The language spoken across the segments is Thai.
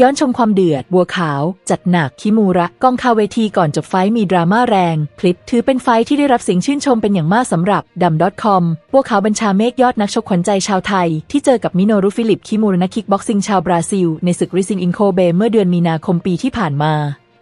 ย้อนชมความเดือด บัวขาว จัดหนักคิมูระกองคาเวทีก่อนจบไฟมีดราม่าแรง คลิปถือเป็นไฟที่ได้รับเสียงชื่นชมเป็นอย่างมากสำหรับดัมดอทคอมบัวขาวบัญชาเมฆยอดนักชกขวัญใจชาวไทย ที่เจอกับมิโนรุฟิลิปคิมูระนักคิกบ็อกซิ่งชาวบราซิล ในศึกริซิงอินโคเบ เมื่อเดือนมีนาคมปีที่ผ่านมา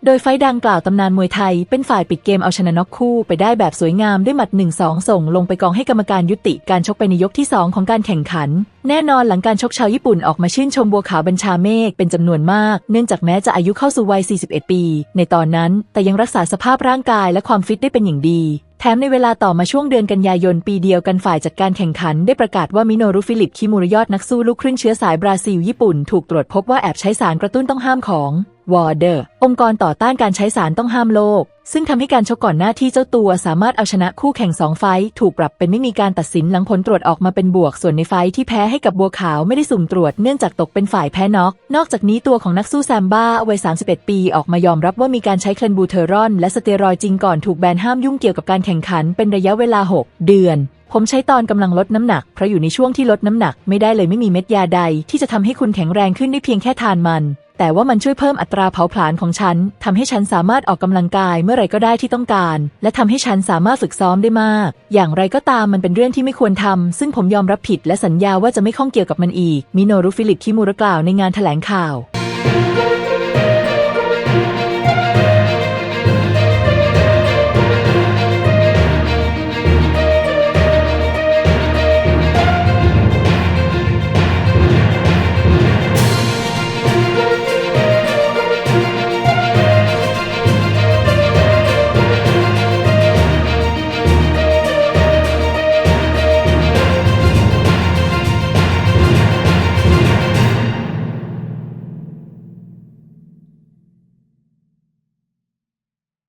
โดยไฟดังกล่าวตำนานมวยไทย เป็นฝ่ายปิดเกมเอาชนะน็อกคู่ไปได้แบบสวยงามด้วยหมัด 1-2 ส่งลงไปกองให้กรรมการยุติการชกไปในยกที่ 2 ของการแข่งขัน แน่นอนหลังการชกชาวญี่ปุ่นออกมาชื่นชมบัวขาวบัญชาเมฆเป็นจำนวนมาก เนื่องจากแม้จะอายุเข้าสู่วัย 41 ปี ในตอนนั้น แต่ยังรักษาสภาพร่างกายและความฟิตได้เป็นอย่างดีแถมในเวลาต่อมาช่วงเดือนกันยายนปีเดียวกันฝ่ายจัดการแข่งขันได้ประกาศว่ามิโนรุฟิลิปคิมูระยอดนักสู้ลูกครึ่งเชื้อสายบราซิลญี่ปุ่น ถูกตรวจพบว่าแอบใช้สารกระตุ้นต้องห้ามของ วอร์เดอร์ องค์กรต่อต้านการใช้สารต้องห้ามโลก ซึ่งทำให้การชกก่อนหน้าที่เจ้าตัวสามารถเอาชนะคู่แข่งสองไฟถูกปรับเป็นไม่มีการตัดสินหลังผลตรวจออกมาเป็นบวก ส่วนในไฟที่แพ้ให้กับบัวขาวไม่ได้สุ่มตรวจเนื่องจากตกเป็นฝ่ายแพ้น็อก นอกจากนี้ตัวของนักสู้แซมบ้าวัย 31 ปีออกมายอมรับว่ามีการใช้เคลนบูเทอรอน และสเตียรอยจริงก่อนถูกแบนห้ามยุ่งเกี่ยวกับการแข่งขันเป็นระยะเวลา 6 เดือนผมใช้ตอนกำลังลดน้ำหนัก เพราะอยู่ในช่วงที่ลดน้ำหนักไม่ได้เลยไม่มีเม็ดยาใด ที่จะทำให้คุณแข็งแรงขึ้นได้เพียงแค่ทานมัน แต่ว่ามันช่วยเพิ่มอัตราเผาผลาญของฉันทำให้ฉันสามารถออกกำลังกายเมื่อไรก็ได้ที่ต้องการ และทำให้ฉันสามารถฝึกซ้อมได้มาก อย่างไรก็ตามมันเป็นเรื่องที่ไม่ควรทำซึ่งผมยอมรับผิดและสัญญาว่าจะไม่ข้องเกี่ยวกับมันอีก มิโนรุฟิลิปคิมูระกล่าวในงานแถลงข่าว